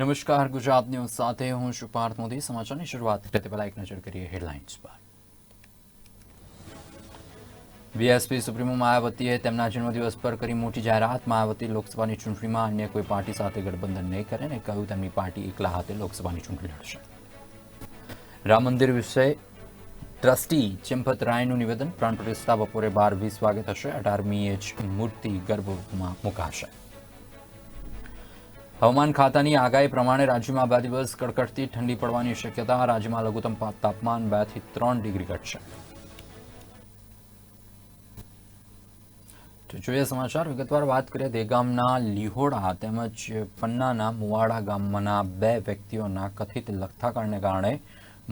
નમસ્કાર, ગુજરાત ન્યૂઝ સાથે હું છું પાર્થ મોદી. સમાચારની શરૂઆત કરતી પહેલા એક નજર કરીએ હેડલાઇન્સ પર. બીએસપી સુપ્રીમો માયાવતીએ તેમના જન્મદિવસ પર કરી મોટી જાહેરાત. માયાવતી લોકસભાની ચૂંટણીમાં અન્ય કોઈ પાર્ટી સાથે ગઠબંધન નહીં કરે અને કહ્યું તેમની પાર્ટી એકલા હાથે લોકસભાની ચૂંટણી લડશે. રામ મંદિર વિશે ટ્રસ્ટી ચિંપત રાયનું નિવેદન. પ્રાણ પ્રતિષ્ઠા બપોરે બાર વીસ વાગે થશે. અઢારમીએ જ મૂર્તિ ગર્ભમાં મુકાશે. હવામાન ખાતાની આગાહી પ્રમાણે રાજ્યમાં બે દિવસ કડકડતી ઠંડી પડવાની શક્યતા, રાજ્યમાં લઘુત્તમ તાપમાન બેથી ત્રણ ડિગ્રી ઘટશે. તો જોઈએ સમાચાર. વિગતવાર વાત કરીએ દેગામના લીહોડા તેમજ પન્નાના મુવાડા ગામમાંના બે વ્યક્તિઓના કથિત લગથાકાંડને કારણે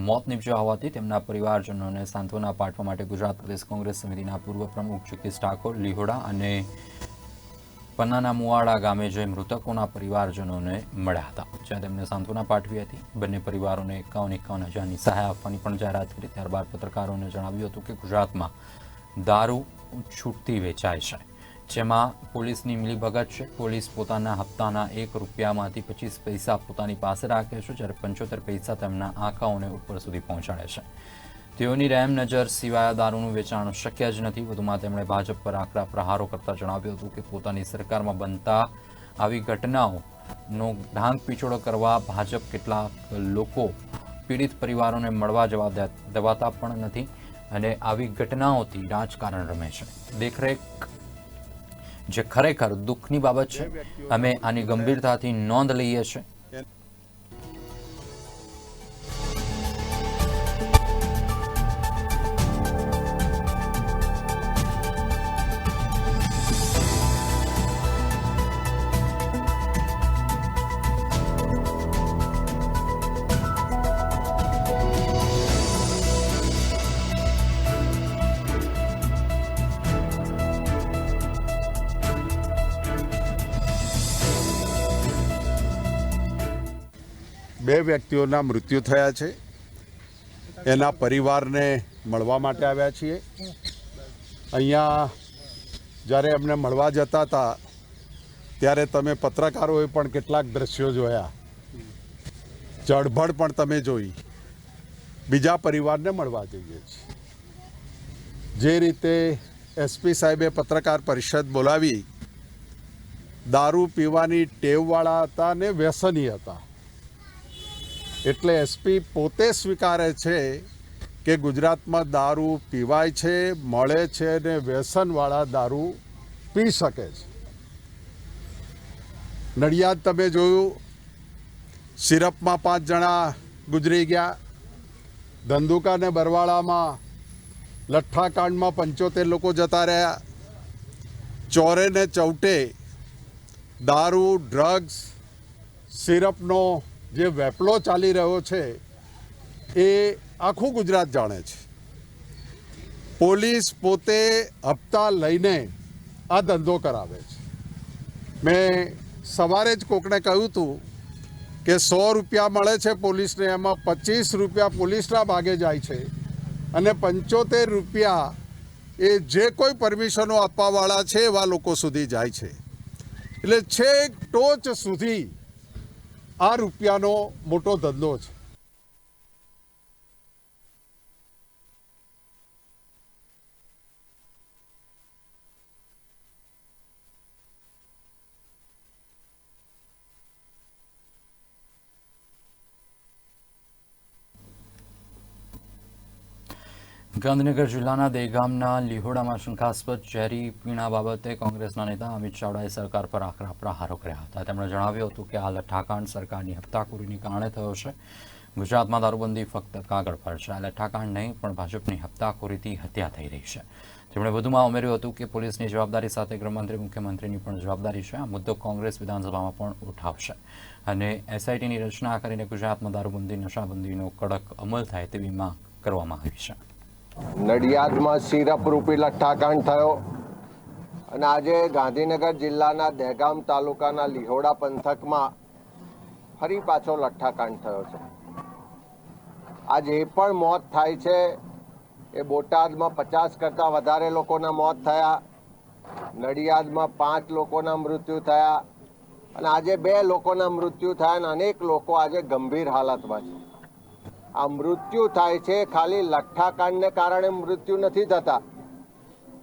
મોત નીપજ્યા હોવાથી તેમના પરિવારજનોને સાંત્વના પાઠવા માટે ગુજરાત પ્રદેશ કોંગ્રેસ સમિતિના પૂર્વ પ્રમુખ જગદીશ ઠાકોર લીહોડા અને પન્નાના મુવાડા ગામે જઈ મૃતકોના પરિવારજનોને મળ્યા હતા. જ્યાં તેમને સાંત્વના પાઠવી હતી. બંને પરિવારોને એકાવન એકાવન હજારની સહાય આપવાની પણ જાહેરાત કરી. ત્યારબાદ પત્રકારોને જણાવ્યું હતું કે ગુજરાતમાં દારૂ છૂટતી વેચાય છે. જેમાં પોલીસની મિલીભગત છે. પોલીસ પોતાના હપ્તાના એક રૂપિયામાંથી પચીસ પૈસા પોતાની પાસે રાખે છે, જ્યારે પંચોતેર પૈસા તેમના આંકાઓને ઉપર સુધી પહોંચાડે છે. તેઓની રહેમ નજર સિવાય દારૂનું વેચાણ શક્ય જ નથી. વધુમાં તેમણે ભાજપ પર આકરા પ્રહારો કરતા જણાવ્યું હતું કે પોતાની સરકારમાં બનતા આવી ઘટનાઓનો ઢાંક પીછોડો કરવા ભાજપ કેટલાક લોકો પીડિત પરિવારોને મળવા જવા દેવાતા પણ નથી અને આવી ઘટનાઓથી રાજકારણ રમે છે. દેખરેખ જે ખરેખર દુઃખની બાબત છે. અમે આની ગંભીરતાથી નોંધ લઈએ છીએ. વ્યક્તિઓના મૃત્યુ થયા છે. એના પરિવારને મળવા માટે આવ્યા છીએ. અહીંયા જ્યારે એમને મળવા જતા હતા, ત્યારે તમે પત્રકારોએ પણ કેટલાક દ્રશ્યો જોયા. ચળભળ પણ તમે જોઈ. બીજા પરિવારને મળવા જઈએ છીએ. જે રીતે એસપી સાહેબે પત્રકાર પરિષદ બોલાવી, દારૂ પીવાની ટેવવાળા હતા ને વ્યસની હતા. એટલે એસપી પોતે સ્વીકારે છે કે ગુજરાતમાં દારૂ પીવાય છે, મળે છે ને વ્યસનવાળા દારૂ પી શકે છે. નડિયાદ તમે જોયું, સિરપમાં પાંચ જણા ગુજરી ગયા. ધંધુકા ને બરવાળામાં લઠ્ઠાકાંડમાં પંચોતેર લોકો જતા રહ્યા. ચોરે ને ચૌટે દારૂ, ડ્રગ્સ, સિરપનો જે વેપલો ચાલી રહ્યો છે, એ આખું ગુજરાત જાણે છે. પોલીસ પોતે હપ્તા લઈને આ ધંધો કરાવે છે. મેં સવારે જ કોકને કહ્યું હતું કે સો રૂપિયા મળે છે પોલીસને, એમાં પચીસ રૂપિયા પોલીસના ભાગે જાય છે અને પંચોતેર રૂપિયા એ જે કોઈ પરમિશનો આપવાવાળા છે એવા લોકો સુધી જાય છે. એટલે છેક ટોચ સુધી આ રૂપિયાનો મોટો ધંધો છે. ગાંધીનગર જિલ્લાના દેગામના લીહોડામાં શંકાસ્પદ ઝેરી પીણા બાબતે કોંગ્રેસના નેતા અમિત ચાવડાએ સરકાર પર આકરા પ્રહારો કર્યા હતા. તેમણે જણાવ્યું હતું કે આ લઠ્ઠાકાંડ સરકારની હપ્તાખોરીને કારણે થયો છે. ગુજરાતમાં દારૂબંધી ફક્ત કાગળ પર છે. આ લઠ્ઠાકાંડ નહીં, પણ ભાજપની હપ્તાખોરીથી હત્યા થઈ રહી છે. તેમણે વધુમાં ઉમેર્યું હતું કે પોલીસની જવાબદારી સાથે ગૃહમંત્રી, મુખ્યમંત્રીની પણ જવાબદારી છે. આ મુદ્દો કોંગ્રેસ વિધાનસભામાં પણ ઉઠાવશે. અને એસઆઈટીની રચના કરીને ગુજરાતમાં દારૂબંધી, નશાબંધીનો કડક અમલ થાય તેવી માંગ કરવામાં આવી છે. નડિયાદમાં સિરપ રૂપી લઠ્ઠાકાંડ થયો. અને આજે ગાંધીનગર જિલ્લાના દહેગામ તાલુકાના લિહોડા પંથકમાં ફરી પાછો લઠ્ઠાકાંડ થયો છે. આજે એ પણ મોત થાય છે. એ બોટાદમાં પચાસ કરતાં વધારે લોકોના મોત થયા. નડિયાદમાં પાંચ લોકોના મૃત્યુ થયા. અને આજે બે લોકોના મૃત્યુ થયા અને અનેક લોકો આજે ગંભીર હાલતમાં છે. આ મૃત્યુ થાય છે ખાલી લઠ્ઠાકાંડને કારણે મૃત્યુ નથી થતા.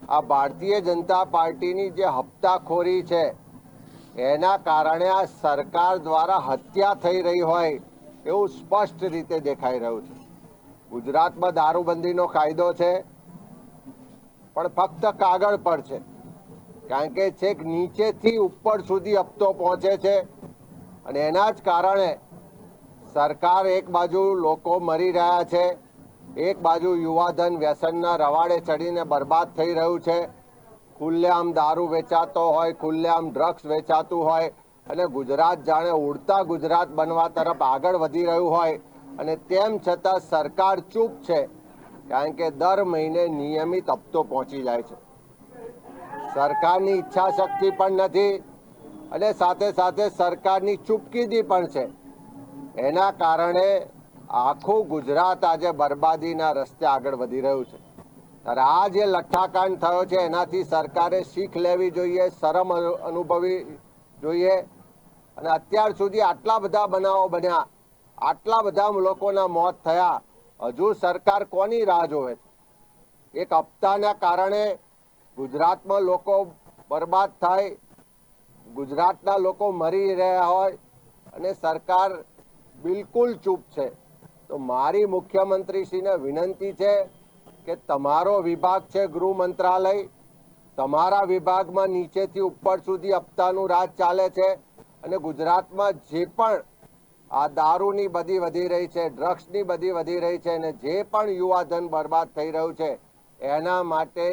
આ ભારતીય જનતા પાર્ટીની જે હપ્તાખોરી છે, એના કારણે આ સરકાર દ્વારા હત્યા થઈ રહી હોય એવું સ્પષ્ટ રીતે દેખાઈ રહ્યું છે. ગુજરાતમાં દારૂબંધીનો કાયદો છે, પણ ફક્ત કાગળ પર છે. કારણ કે છેક નીચેથી ઉપર સુધી હપ્તો પહોંચે છે અને એના જ કારણે સરકાર એક બાજુ લોકો મરી રહ્યા છે, એક બાજુ યુવાધન વ્યસનના રવાડે ચડીને બરબાદ થઈ રહ્યું છે. ખુલ્લેઆમ દારૂ વેચાતો હોય, ખુલ્લેઆમ ડ્રગ્સ વેચાતું હોય અને ગુજરાત જાણે ઉડતા ગુજરાત બનવા તરફ આગળ વધી રહ્યું હોય અને તેમ છતાં સરકાર ચૂપ છે, કારણ કે દર મહિને નિયમિત હપ્તો પહોંચી જાય છે. સરકારની ઈચ્છા શક્તિ પણ નથી અને સાથે સાથે સરકારની ચૂપકીદી પણ છે. એના કારણે આખું ગુજરાત આજે બરબાદીના રસ્તે આગળ વધી રહ્યું છે. ત્યારે આ જે લઠ્ઠાકાંડ થયો છે, એનાથી સરકારે શીખ લેવી જોઈએ, શરમ અનુ- અનુભવી જોઈએ. અને અત્યાર સુધી આટલા બધા બનાવો બન્યા, આટલા બધા લોકોના મોત થયા, હજુ સરકાર કોની રાહ જોવે એક હપ્તાના કારણે ગુજરાતમાં લોકો બરબાદ થાય, ગુજરાતના લોકો મરી રહ્યા હોય અને સરકાર બિલકુલ ચૂપ છે. તો મારી મુખ્યમંત્રીશ્રીને વિનંતી છે કે તમારો વિભાગ છે ગૃહ મંત્રાલય. તમારા વિભાગમાં નીચેથી ઉપર સુધી હપ્તાનું રાજ ચાલે છે અને ગુજરાતમાં જે પણ આ દારૂની બધી વધી રહી છે, ડ્રગ્સની બધી વધી રહી છે અને જે પણ યુવાધન બરબાદ થઈ રહ્યું છે, એના માટે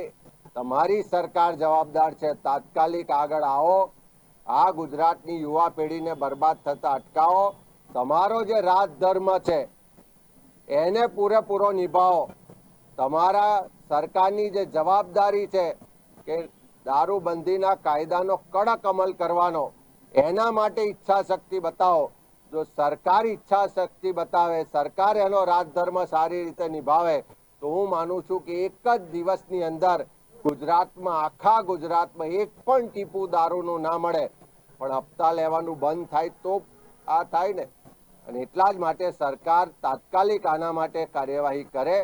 તમારી સરકાર જવાબદાર છે. તાત્કાલિક આગળ આવો. આ ગુજરાતની યુવા પેઢીને બરબાદ થતા અટકાવો. તમારો જે રાજધર્મ છે, એને પૂરેપૂરો નિભાવો. તમારા સરકારની જે જવાબદારી છે કે દારૂબંધીના કાયદાનો કડક અમલ કરવાનો, એના માટે ઈચ્છા શક્તિ બતાવો. જો સરકાર ઈચ્છા શક્તિ બતાવે, સરકાર એનો રાજધર્મ સારી રીતે નિભાવે, તો હું માનું છું કે એક જ દિવસની અંદર ગુજરાતમાં, આખા ગુજરાતમાં એક પણ ટીપું દારૂનું ના મળે. પણ હપ્તા લેવાનું બંધ થાય તો આ થાય ને. અને એટલા જ માટે સરકાર તાત્કાલિક આના માટે કાર્યવાહી કરે,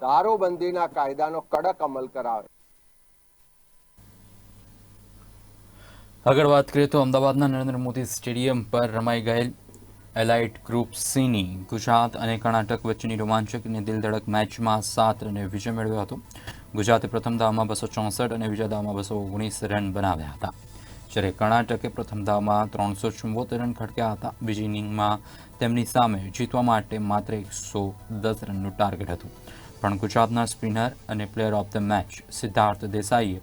દારૂબંધીના કાયદાનો કડક અમલ કરાવે. આગળ વાત કરીએ તો અમદાવાદના નરેન્દ્ર મોદી સ્ટેડિયમ પર રમાઈ ગયેલ એલાઇટ ગ્રુપ સીની ગુજરાત અને કર્ણાટક વચ્ચેની રોમાંચક અને દિલધડક મેચમાં સાત રને વિજય મેળવ્યો હતો. ગુજરાતે પ્રથમ દાવમાં બસો ચોસઠ અને બીજા દાવમાં બસો ઓગણીસ રન બનાવ્યા હતા. જ્યારે કર્ણાટકે પ્રથમ દાવમાં ત્રણસો ચુંબોતેર રન ખડક્યા હતા. બીજી ઇનિંગમાં તેમની સામે જીતવા માટે માત્ર એકસો દસ રનનું ટાર્ગેટ હતું. પણ ગુજરાતના સ્પિનર અને player of the match Siddharth દેસાઈએ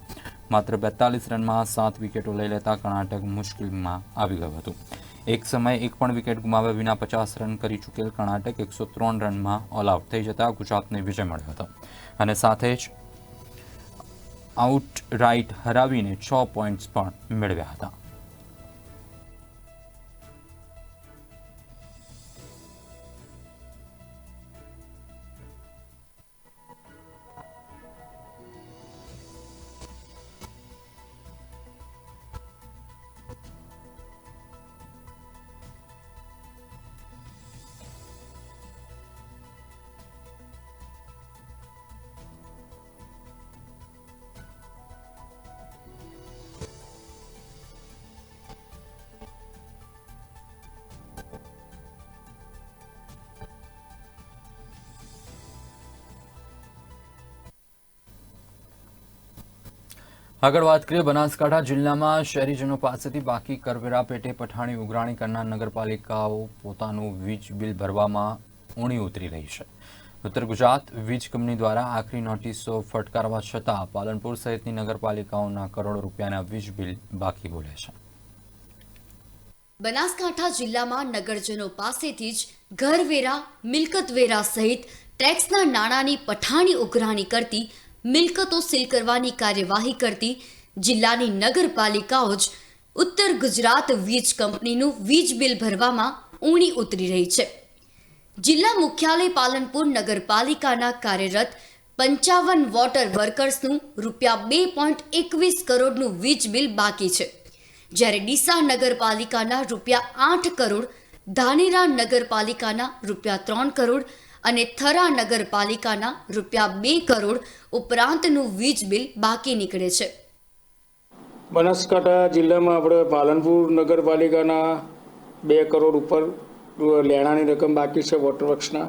માત્ર બેતાલીસ રનમાં સાત વિકેટો લઈ લેતા કર્ણાટક મુશ્કેલીમાં આવી ગયું હતું. એક સમયે એક પણ વિકેટ ગુમાવ્યા વિના પચાસ રન કરી ચૂકેલ કર્ણાટક એકસો ત્રણ રનમાં ઓલ આઉટ થઈ જતા ગુજરાતને વિજય મળ્યો હતો. અને સાથે જ આઉટ રાઇટ હરાવીને છ પોઈન્ટ્સ પણ મેળવ્યા હતા. આગળ વાત કરીએ બનાસકાંઠા જિલ્લામાં શહેરીજનો પાસેથી બાકી કરવેરા પેટે પઠાણી ઉઘરાણી કરનાર નગરપાલિકાઓ પોતાનું વીજ બિલ ભરવામાં ઊણી ઉતરી રહી છે. ઉત્તર ગુજરાત વીજ કંપની દ્વારા આખરી નોટિસો ફટકારવા છતાં પાલનપુર સહિતની નગરપાલિકાઓના કરોડો રૂપિયાના વીજ બિલ બાકી બોલે છે. બનાસકાંઠા જિલ્લામાં નગરજનો પાસેથી જ ઘરવેરા, મિલકતવેરા સહિત ટેક્સના નાણાંની પઠાણી ઉઘરાણી કરતી મિલકતો સીલ કરવાની કાર્યવાહી કરતી જિલ્લાની નગરપાલિકાઓ જ ઉત્તર ગુજરાત વીજ કંપનીનું વીજ બિલ ભરવામાં ઊણી ઉતરી રહી છે. જિલ્લા મુખ્યાલય પાલનપુર નગરપાલિકાના કાર્યરત પંચાવન વોટર વર્કર્સનું રૂપિયા બે પોઈન્ટ એકવીસ કરોડનું વીજ બિલ બાકી છે. જ્યારે ડીસા નગરપાલિકાના રૂપિયા આઠ કરોડ, ધાનેરા નગરપાલિકાના રૂપિયા ત્રણ કરોડ અને થરા નગરપાલિકાના રૂપિયા બે કરોડ ઉપરાંતનું વીજ બિલ બાકી નીકળે છે. બનાસકાંઠા જિલ્લામાં આપણે પાલનપુર નગરપાલિકાના બે કરોડ ઉપર લેણાની રકમ બાકી છે વોટરવર્ક્સના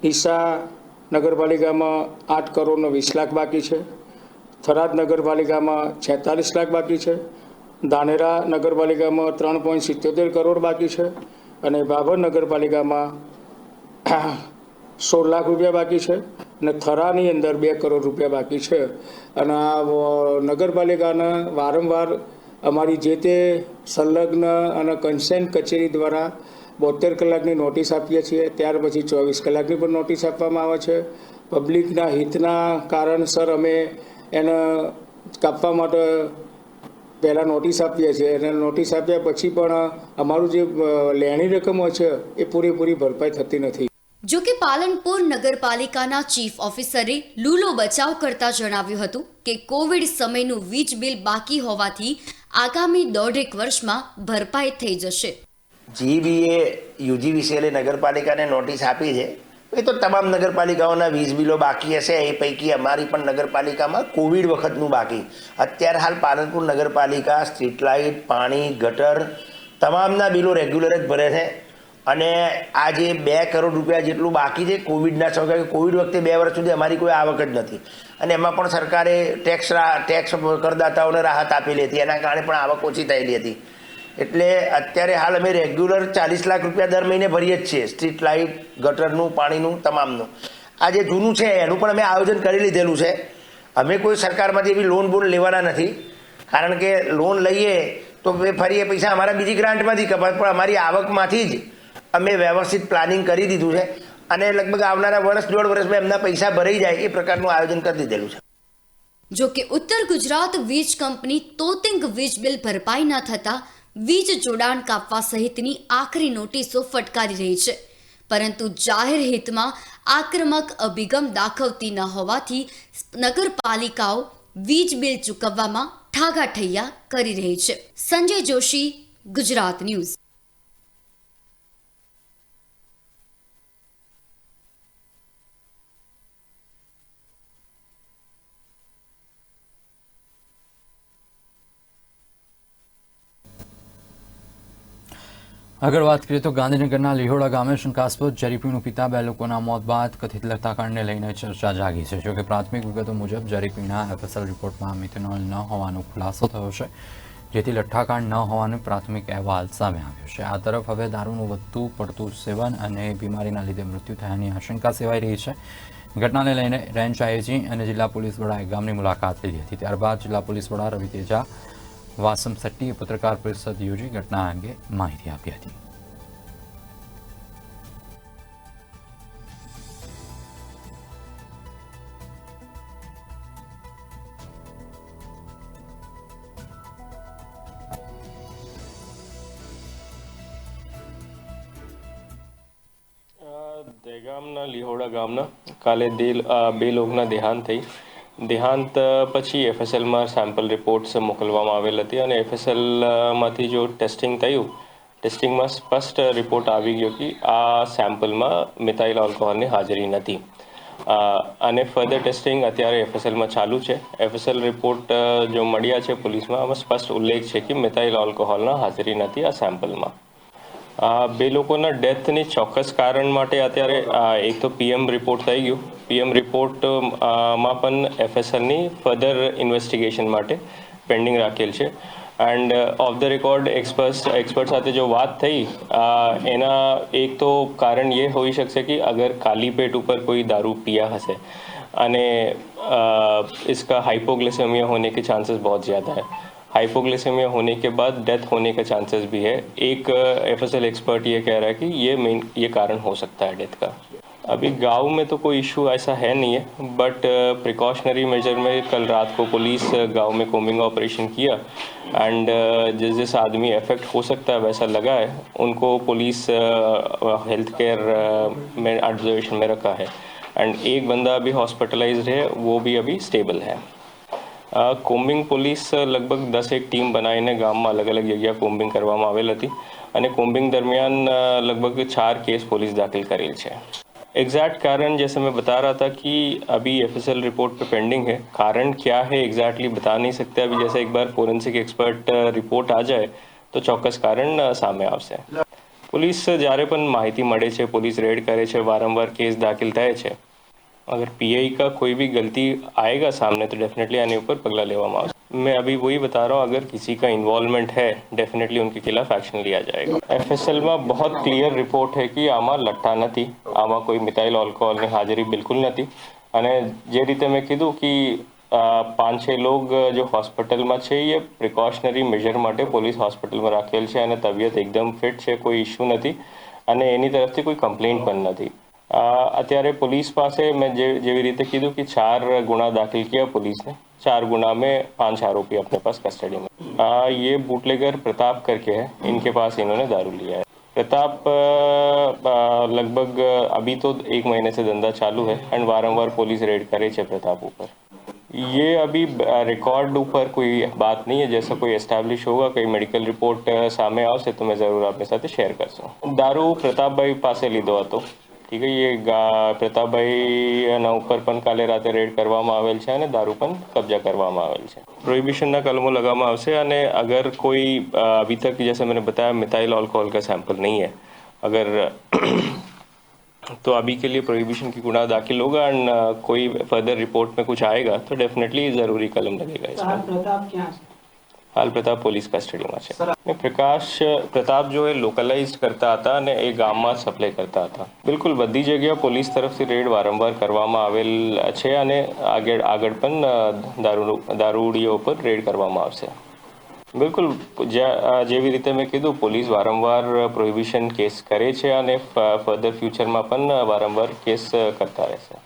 ડીસા નગરપાલિકામાં આઠ કરોડનો વીસ લાખ બાકી છે. થરાદ નગરપાલિકામાં છેતાલીસ લાખ બાકી છે. ધાનેરા નગરપાલિકામાં ત્રણ પોઈન્ટ સિત્તોતેર કરોડ બાકી છે. અને બાબર નગરપાલિકામાં સોળ લાખ રૂપિયા બાકી છે અને થરાની અંદર બે કરોડ રૂપિયા બાકી છે. અને આ નગરપાલિકાના વારંવાર અમારી જે તે સંલગ્ન અને કન્સેન્ટ કચેરી દ્વારા બોતેર કલાકની નોટિસ આપીએ છીએ. ત્યાર પછી ચોવીસ કલાકની પણ નોટિસ આપવામાં આવે છે. પબ્લિકના હિતના કારણસર અમે એને કાપવા માટે પહેલાં નોટિસ આપીએ છીએ. અને નોટિસ આપ્યા પછી પણ અમારું જે લેણી રકમ હોય છે એ પૂરેપૂરી ભરપાઈ થતી નથી. જો કે પાલનપુર નગરપાલિકાના ચીફ ઓફિસરે લૂલો બચાવ કરતા જણાવ્યું હતું કે કોવિડ સમયનું વીજ બિલ બાકી હોવાથી આગામી દોઢેક વર્ષમાં ભરપાઈ થઈ જશે. જીબીએ, યુજીવીસીએલે નગરપાલિકાને નોટિસ આપી છે. એ તો તમામ નગરપાલિકાઓના વીજ બિલો બાકી હશે, એ પૈકી અમારી પણ નગરપાલિકામાં કોવિડ વખતનું બાકી. અત્યારે હાલ પાલનપુર નગરપાલિકા, સ્ટ્રીટ લાઇટ, પાણી, ગટર, તમામના બિલો રેગ્યુલર જ ભરે છે. અને આ જે બે કરોડ રૂપિયા જેટલું બાકી છે કોવિડના સમય કોવિડ વખતે બે વર્ષ સુધી અમારી કોઈ આવક જ નથી. અને એમાં પણ સરકારે ટેક્સ ટેક્સ કરદાતાઓને રાહત આપેલી હતી. એના કારણે પણ આવક ઓછી થયેલી હતી. એટલે અત્યારે હાલ અમે રેગ્યુલર ચાલીસ લાખ રૂપિયા દર મહિને ભરીએ જ છીએ. સ્ટ્રીટ લાઇટ, ગટરનું, પાણીનું, તમામનું. આ જે જૂનું છે, એનું પણ અમે આયોજન કરી લીધેલું છે. અમે કોઈ સરકારમાંથી એવી લોન બોન લેવાના નથી. કારણ કે લોન લઈએ તો ફરી એ પૈસા અમારા બીજી ગ્રાન્ટમાંથી કપાય. પણ અમારી આવકમાંથી જ અમે વ્યવસ્થિત પ્લાનિંગ કરી દીધું છે અને લગભગ આવનારા વર્ષ, દોઢ વર્ષમાં એમના પૈસા ભરાઈ જાય એ પ્રકારનું આયોજન કરી દીધેલું છે. જો કે ઉત્તર ગુજરાત વીજ કંપની તોતિંગ વીજ બિલ ભરપાઈ ન થતા વીજ જોડાણ કાપવા સહિતની આખરી નોટિસો ફટકારી રહી છે. પરંતુ જાહેર હિતમાં આક્રમક અભિગમ દાખવતી ન હોવાથી નગરપાલિકાઓ વીજ બિલ ચૂકવવામાં ઠાગાઠૈયા કરી રહી છે. સંજય જોશી, ગુજરાત ન્યૂઝ. આગળ વાત કરીએ તો ગાંધીનગરના લીહોડા ગામે શંકાસ્પદ ઝેરી પીણું પીતા બે લોકોના મોત બાદ કથિત લતાકાંડને લઈને ચર્ચા જાગી છે. જોકે પ્રાથમિક વિગતો મુજબ જરીપીના એફએસએલ રિપોર્ટમાં મિથેનોલ ન હોવાનો ખુલાસો થયો છે, જેથી લઠ્ઠાકાંડ ન હોવાનો પ્રાથમિક અહેવાલ સામે આવ્યો છે. આ તરફ હવે દારૂનું વધતું પડતું સેવન અને બીમારીના લીધે મૃત્યુ થયાની આશંકા સેવાઈ રહી છે. ઘટનાને લઈને રેન્જ આઈજી અને જિલ્લા પોલીસ વડાએ ગામની મુલાકાત લીધી હતી. ત્યારબાદ જિલ્લા પોલીસ વડા રવિ તેજા વાસમ સટ્ટીએ પત્રકાર પરિષદ યોજી ઘટના અંગે માહિતી આપી હતી દહેગામના લીહોડા ગામના કાલે બે લોકોના દેહાંત થઈ દેહાંત પછી એફએસએલમાં સેમ્પલ રિપોર્ટ્સ મોકલવામાં આવેલ હતી અને એફએસએલમાંથી જો ટેસ્ટિંગ થયું ટેસ્ટિંગમાં સ્પષ્ટ રિપોર્ટ આવી ગયો કે આ સેમ્પલમાં મિથાઇલ આલ્કોહોલની હાજરી નથી. અને ફર્ધર ટેસ્ટિંગ અત્યારે એફએસએલમાં ચાલુ છે. એફએસએલ રિપોર્ટ જો મળ્યા છે પોલીસમાં, આમાં સ્પષ્ટ ઉલ્લેખ છે કે મિથાઇલ આલ્કોહોલના હાજરી નથી આ સેમ્પલમાં બે લોકોના ડેથની ચોક્કસ કારણ માટે અત્યારે એક તો પીએમ રિપોર્ટ થઈ ગયું પીએમ રિપોર્ટ માં પણ એફએસએલની ફર્ધર ઇન્વેસ્ટિગેશન માટે પેન્ડિંગ રાખેલ છે end of the record expert expert સાથે જો વાત થઈ આ, એના એક તો કારણ ये હોઈ શકશે कि अगर खाली पेट ऊपर कोई दारू पिया हसे અને अ, इसका हाइपोग्लिसेमिया होने के चांसेस बहुत ज़्यादा है हाइपोग्लिसेमिया होने के बाद डेथ होने का चांसेस भी है एक एफ एस एल एक्सपर्ट ये कह रहा है कि ये मेन ये कारण हो सकता है डेथ का अभी गांव में तो कोई इशू ऐसा है नहीं है बट प्रिकॉशनरी मेजर में कल रात को पुलिस गांव में कोमिंग ऑपरेशन किया एंड जिस जिस आदमी अफेक्ट हो सकता है वैसा लगा है उनको पुलिस हेल्थ केयर में ऑब्जर्वेशन में रखा है एंड एक बंदा अभी हॉस्पिटलाइज्ड है वो भी अभी स्टेबल है અ, કોમ્બિંગ પોલીસ લગભગ દસ એક ટીમ બનાવીને ગામમાં અલગ અલગ જગ્યા કોમ્બિંગ કરવામાં આવેલ હતી અને કોમ્બિંગ દરમિયાન અ, लगभग चार केस पुलिस दाखिल करेल છે एग्जैक्ट कारण जैसे मैं बता रहा था कि अभी एफ रिपोर्ट पे पेंडिंग है। कारण क्या है एग्जैक्टली exactly बता नहीं सकते। अभी जैसे एक बार फोरेंसिक एक्सपर्ट રિપોર્ટ આ જાય તો ચોક્કસ કારણ સામે આવશે પોલીસ જ્યારે પણ માહિતી મળે છે પોલીસ રેડ કરે છે વારંવાર કેસ દાખલ થાય છે અગર પીઆઈ કા કોઈ ભી ગલતી આયેગા સામને તો ડેફિનેટલી આની ઉપર પગલા લેવામાં આવશે मैं अभी वही बता रहा हूँ अगर किसी का इन्वॉल्वमेंट है डेफिनेटली उनके खिलाफ एक्शन लिया जाएगा एफएसएल में बहुत क्लियर રિપોર્ટ है कि આમાં લઠ્ઠા નથી આમાં કોઈ મિથાઇલ આલ્કોહોલની હાજરી બિલકુલ નથી અને જે રીતે મેં કીધું કે અ, પાંચ છ લોગ જો હોસ્પિટલમાં છે એ પ્રિકોશનરી મેજર માટે પોલીસ હોસ્પિટલમાં રાખેલ છે અને તબિયત એકદમ ફિટ છે કોઈ ઇશ્યુ નથી અને એની તરફથી કોઈ કમ્પ્લેન્ટ પણ નથી અ, અત્યારે પોલીસ પાસે મેં જેવી રીતે કીધું કે ચાર ગુના દાખલ કર્યા પોલીસને चार गुना में पाँच आरोपी अपने पास कस्टडी में। आ, ये बुटलेगर प्रताप करके है। इनके पास इन्होंने दारू लिया है। प्रताप लगभग अभी तो एक महीने से धंधा चालू है एंड वारंवार पुलिस रेड करे छे प्रताप ऊपर। ये अभी रिकॉर्ड ऊपर कोई बात नहीं है। जैसा कोई एस्टैब्लिश होगा कोई मेडिकल रिपोर्ट सामने आ तो मैं ज़रूर મેં साथ शेयर कर શેર दारू प्रताप भाई पास લીધો હતો ठीक છે એ પ્રતાપભાઈ ના ઉપર પણ કાલે રાતે રેડ કરવામાં આવેલ છે અને દારૂ પણ કબજા કરવામાં આવેલ છે પ્રોહિબિશનના કલમો લગાવવામાં આવશે અને અગર કોઈ અભી તક જૈસે मैंने बताया મિથાઇલ अल्कोहल का सैंपल नहीं है अगर तो अभी के लिए प्रोहिबिशन की गुना दाखिल होगा एंड कोई फर्दर रिपोर्ट में कुछ आएगा तो डेफिनेटली ज़रूरी कलम लगेगा इसमें હાલ પ્રતાપ પોલીસ કસ્ટડીમાં છે. પ્રકાશ, પ્રતાપ જો એ લોકલાઇઝ કરતા હતા અને એ ગામમાં સપ્લાય કરતા હતા. બિલકુલ બધી જગ્યા પોલીસ તરફથી રેડ વારંવાર કરવામાં આવેલ છે અને આગળ આગળ પણ દારૂ દારૂડીઓ પર રેડ કરવામાં આવશે. બિલકુલ જેવી રીતે મેં કીધું, પોલીસ વારંવાર પ્રોહિબિશન કેસ કરે છે અને ફર્ધર ફ્યુચરમાં પણ વારંવાર કેસ કરતા રહેશે.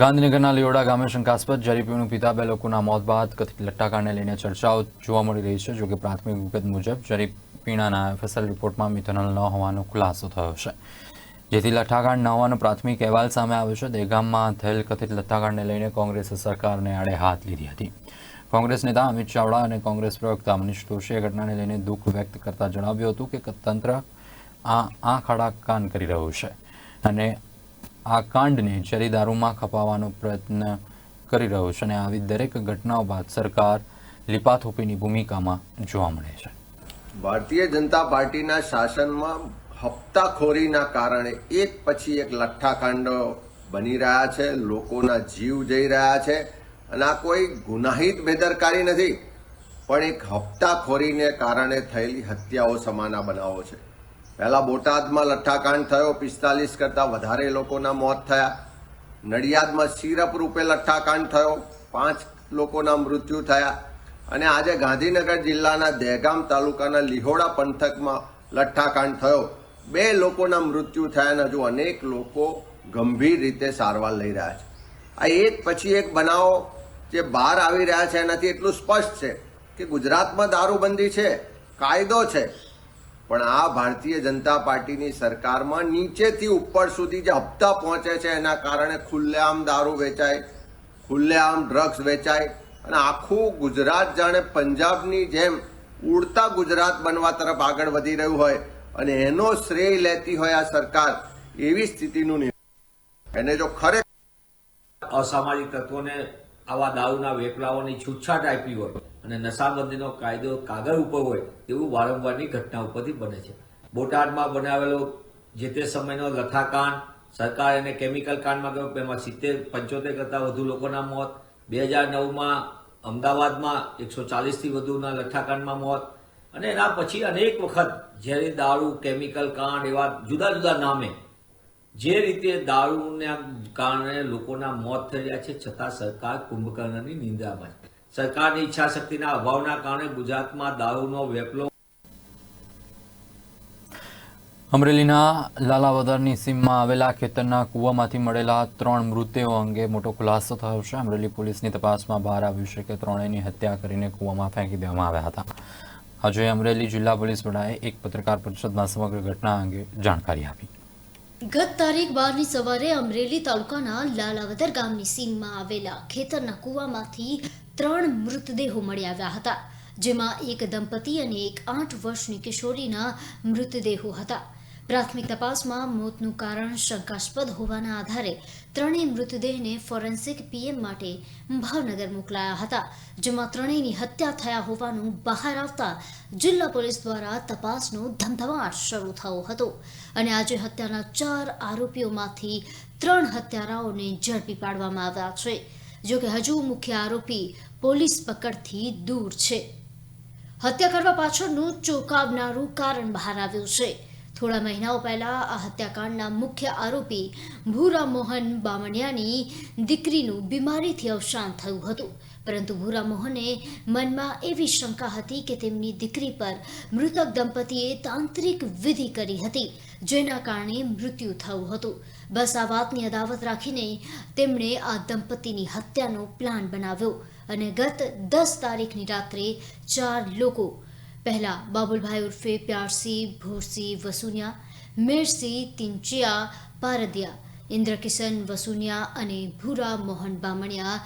ગાંધીનગરના લીઓડા ગામે શંકાસ્પદ જરીપીનું પિતા બે લોકોના મોત બાદ કથિત લટ્ટાકાંડને લઈને ચર્ચાઓ જોવા મળી રહી છે, જોકે પ્રાથમિક વિગત મુજબ જરીપીણાના એફએસએલ રિપોર્ટમાં મિથેનોલ ન હોવાનો ખુલાસો થયો છે. જેથી લઠ્ઠાકાંડ ન હોવાનો પ્રાથમિક અહેવાલ સામે આવ્યો છે. દહેગામમાં થયેલ કથિત લઠ્ઠાકાંડને લઈને કોંગ્રેસે સરકારને આડે હાથ લીધી હતી. કોંગ્રેસ નેતા અમિત ચાવડા અને કોંગ્રેસ પ્રવક્તા મનીષ દોશીએ ઘટનાને લઈને દુઃખ વ્યક્ત કરતા જણાવ્યું હતું કે તંત્ર આ આંખ આડા કાન કરી રહ્યું છે અને આ કાંડને ઝેરી દારૂમાં ખપાવવાનો પ્રયત્ન કરી રહ્યો છે અને આવી દરેક ઘટનાઓ બાદ સરકાર લિપાથોપીની ભૂમિકામાં જોવા મળે છે. ભારતીય જનતા પાર્ટીના શાસનમાં હપ્તાખોરીના કારણે એક પછી એક લઠ્ઠાકાંડો બની રહ્યા છે, લોકોના જીવ જઈ રહ્યા છે અને આ કોઈ ગુનાહિત બેદરકારી નથી, પણ એક હપ્તાખોરીને કારણે થયેલી હત્યાઓ સમાના બનાવો છે. પહેલા બોટાદમાં લઠ્ઠાકાંડ થયો, પિસ્તાલીસ કરતાં વધારે લોકોના મોત થયા. નડિયાદમાં સિરપ રૂપે લઠ્ઠાકાંડ થયો, પાંચ લોકોના મૃત્યુ થયા. અને આજે ગાંધીનગર જિલ્લાના દહેગામ તાલુકાના લીહોડા પંથકમાં લઠ્ઠાકાંડ થયો. બે લોકોના મૃત્યુ થયા અને હજુ અનેક લોકો ગંભીર રીતે સારવાર લઈ રહ્યા છે. આ એક પછી એક બનાવો જે બહાર આવી રહ્યા છે એનાથી એટલું સ્પષ્ટ છે કે ગુજરાતમાં દારૂબંધી છે, કાયદો છે પણ આ ભારતીય જનતા પાર્ટીની સરકારમાં નીચેથી ઉપર સુધી જે હપ્તા પહોંચે છે, એના કારણે ખુલ્લેઆમ દારૂ વેચાય, ખુલ્લેઆમ ડ્રગ્સ વેચાય અને આખું ગુજરાત જાણે પંજાબની જેમ ઉડતા ગુજરાત બનવા તરફ આગળ વધી રહ્યું હોય અને એનો શ્રેય લેતી હોય આ સરકાર, એવી સ્થિતિનું એને જો ખરેખર અસામાજિક તત્વોને આવા દારૂના વેપલાઓની છૂટછાટ આપી હોય અને નશાબંધીનો કાયદો કાગળ ઉપર હોય તેવું વારંવારની ઘટના ઉપરથી બને છે. બોટાદમાં બનાવેલો જે તે સમયનો લથાકાંડ, સરકાર એને કેમિકલ કાંડમાં ગયો, એમાં સિત્તેર, પંચોતેર કરતાં વધુ લોકોના મોત, બે હજાર નવમાં અમદાવાદમાં એકસો ચાલીસથી વધુના લઠ્ઠાકાંડમાં મોત, અને એના પછી અનેક વખત જ્યારે દારૂ, કેમિકલ કાંડ એવા જુદા જુદા નામે જે રીતે દારૂના કારણે લોકોના મોત થઈ રહ્યા છે, છતાં સરકાર કુંભકર્ણની નિંદ્રામાં છે. સરકારની ઈચ્છા શક્તિના અભાવના કારણે ગુજરાતમાં દારૂનો વેપલો અમરેલીના લાલાવદરની સીમમાં આવેલા ખેતરના કૂવામાંથી મળેલા ત્રણ મૃતદેહો અંગે મોટો ખુલાસો થયો છે. અમરેલી પોલીસની તપાસમાં બહાર આવ્યું છે કે ત્રણેયની હત્યા કરીને કૂવામાં ફેંકી દેવામાં આવ્યા હતા. આજે અમરેલી જિલ્લા પોલીસ વડાએ એક પત્રકાર પરિષદમાં સમગ્ર ઘટના અંગે જાણકારી આપી. ગત તારીખ બારની સવારે અમરેલી તાલુકાના લાલાવદર ગામની સીમમાં આવેલા ખેતરના કૂવામાંથી ત્રણ મૃતદેહો મળી આવ્યા હતા, જેમાં એક દંપતી અને એક આઠ વર્ષની કિશોરીના મૃતદેહો હતા. પ્રાથમિક તપાસમાં મોતનું કારણ શંકાસ્પદ હોવાના આધારે ત્રણેય મૃતદેહને ફોરેન્સિક પીએમ માટે ભાવનગર મોકલાયા હતા, જેમાં ત્રણેયની હત્યા થયા હોવાનું બહાર આવતા જિલ્લા પોલીસ દ્વારા તપાસનો ધમધમાટ શરૂ થયો હતો. અને આજે હત્યાના ચાર આરોપીઓમાંથી ત્રણ હત્યારાઓને ઝડપી પાડવામાં આવ્યા છે. જોકે હજુ મુખ્ય આરોપી પોલીસ પકડથી દૂર છે. હત્યા કરવા પાછળનું ચોંકાવનારું કારણ બહાર આવ્યું છે. થોડા મહિનાઓ પહેલા આ હત્યાકાંડના મુખ્ય આરોપી ભૂરા મોહન બામણિયાની દીકરીનું બીમારીથી અવસાન થયું હતું. પરંતુ ભૂરામોહને મનમાં એવી શંકા હતી કે તેમની દીકરી પર મૃતક દંપતીએ તાંત્રિક વિધિ કરી હતી, જેના કારણે મૃત્યુ થયું હતું. બસ આ વાતની અદાવત રાખીને તેમણે આ દંપતીની હત્યાનો પ્લાન બનાવ્યો અને ગત દસ તારીખની રાત્રે ચાર લોકો, પહેલા બાબુલભાઈ ઉર્ફે પ્યારસી ભોરસી વસુનિયા, મેરસિંહ તિંચિયા પારદિયા ઇન્દ્રકિશન, વસુનિયા અને ભૂરા મોહન બામણિયા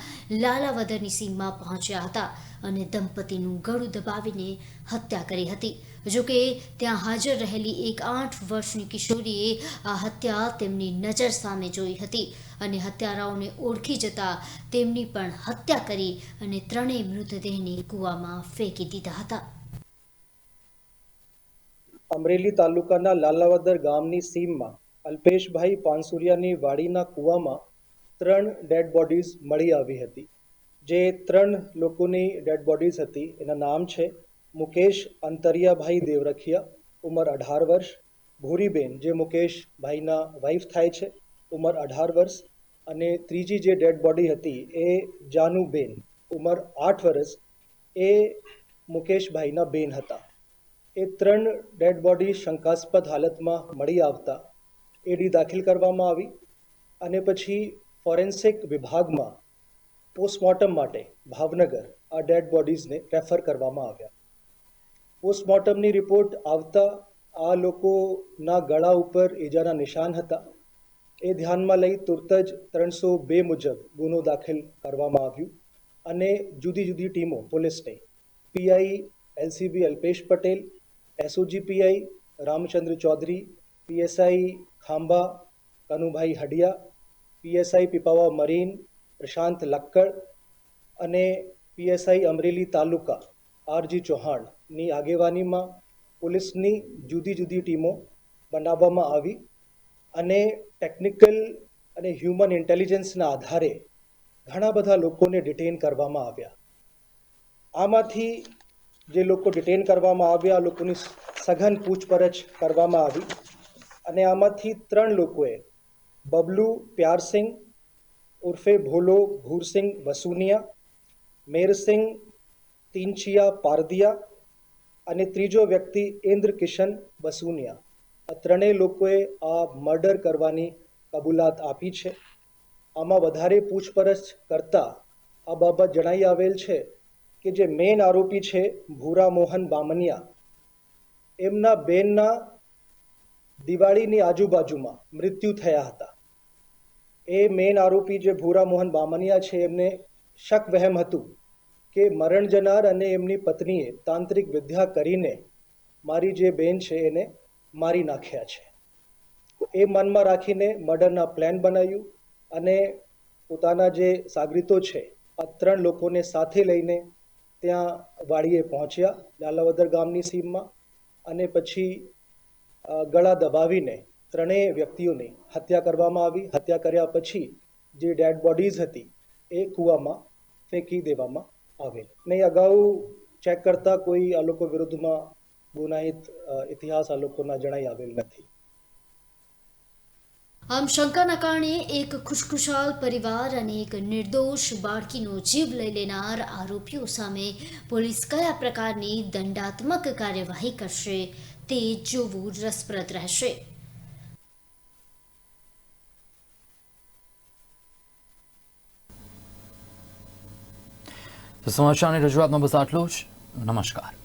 લાલાવદરની સીમમાં પહોંચ્યા હતા અને દંપતીનું ગળું દબાવીને હત્યા કરી હતી. જોકે ત્યાં હાજર રહેલી એક આઠ વર્ષની કિશોરીએ આ હત્યા તેમની નજર સામે જોઈ હતી અને હત્યારાઓને ઓળખી જતા તેમની પણ હત્યા કરી અને ત્રણેય મૃતદેહને કૂવામાં ફેંકી દીધા હતા. અમરેલી તાલુકાના લાલાવદર ગામની સીમમાં અલ્પેશભાઈ પાનસુરિયાની વાડીના કૂવામાં ત્રણ ડેડ બોડીઝ મળી આવી હતી. જે ત્રણ લોકોની ડેડ બોડીઝ હતી. એના નામ છે મુકેશ અંતરિયાભાઈ દેવરખિયા, ઉંમર અઢાર વર્ષ, ભૂરીબેન જે મુકેશભાઈના વાઇફ થાય છે, ઉંમર અઢાર વર્ષ અને ત્રીજી જે ડેડ બોડી હતી એ જાનુબેન, ઉંમર આઠ વર્ષ, એ મુકેશભાઈના બેન હતા. એ ત્રણ ડેડ બોડી શંકાસ્પદ હાલતમાં મળી આવતા એડી દાખલ કરવામાં આવી અને પછી ફોરેન્સિક વિભાગમાં પોસ્ટમોર્ટમ માટે ભાવનગર આ ડેડ બોડીઝને રેફર કરવામાં આવ્યા. પોસ્ટમોર્ટમની રિપોર્ટ આવતા આ લોકોના ગળા ઉપર ઈજાના નિશાન હતા. એ ધ્યાનમાં લઈ તુરત જ ત્રણસો બે મુજબ ગુનો દાખલ કરવામાં આવ્યું અને જુદી જુદી ટીમો પોલીસને PI LCB Alpesh Patel SOG PI Ramchandra Chaudhary PSI Khambha, Kanubhai Hadiya, PSI Pipava marine, Prashant Lakkad અને પીએસઆઈ અમરેલી તાલુકા, આરજી ચૌહાણની આગેવાનીમાં પોલીસની જુદી જુદી ટીમો બનાવવામાં આવી અને ટેકનિકલ અને હ્યુમન ઇન્ટેલિજન્સના આધારે ઘણા બધા લોકોને ડિટેન કરવામાં આવ્યા. આમાંથી જે લોકો ડિટેન કરવામાં આવ્યા લોકોની સઘન પૂછપરછ કરવામાં આવી. અને આમાંથી ત્રણ લોકોએ બબલુ, પ્યારસિંહ, ઉર્ફે ભોલો, ભૂરસિંહ, વસુનિયા, મેરસિંહ, તિનચિયા, પારદિયા અને ત્રીજો વ્યક્તિ ઇન્દ્ર કિશન વસુનિયા. આ ત્રણેય લોકોએ આ મર્ડર કરવાની કબૂલાત આપી છે. આમાં વધારે પૂછપરછ કરતાં આ બાબત જણાઈ આવેલ છે કે જે મેઇન આરોપી છે ભૂરા મોહન બામનિયા. એમના બેનના દિવાળીની આજુબાજુમાં મૃત્યુ થયા હતા. એ મેઇન આરોપી જે ભૂરા મોહન બામનિયા છે, એમને શક વહેમ હતું કે મરણ જનાર અને એમની પત્નીએ તાંત્રિક વિદ્યા કરીને મારી જે બેન છે, એને મારી નાખ્યા છે. એ મનમાં રાખીને મર્ડરના પ્લાન બનાવ્યું અને પોતાના જે સાગરીતો છે, આ ત્રણ લોકોને સાથે લઈને ત્યાં વાડીએ પહોંચ્યા, લાલાવદર ગામની સીમમાં અને પછી ગળા દબાવીને ત્રણેય વ્યક્તિઓની હત્યા કરવામાં આવી. હત્યા કર્યા પછી જે ડેડ બોડીઝ હતી એ કૂવામાં ફેંકી દેવામાં આવેલ. ને અગાઉ ચેક કરતા કોઈ આ લોકો વિરુદ્ધમાં ગુનાહિત ઇતિહાસ આ લોકોના જણાઈ આવેલ નથી. આમ શંકાના કારણે એક ખુશખુશાલ પરિવાર અને એક નિર્દોષ બાળકીનો જીવ લઈ લેનાર આરોપીઓ સામે પોલીસ કયા પ્રકારની દંડાત્મક કાર્યવાહી કરશે? તે જોવું રસપ્રદ રહેશે સમાચારની રજૂઆતમાં બસ આટલું જ નમસ્કાર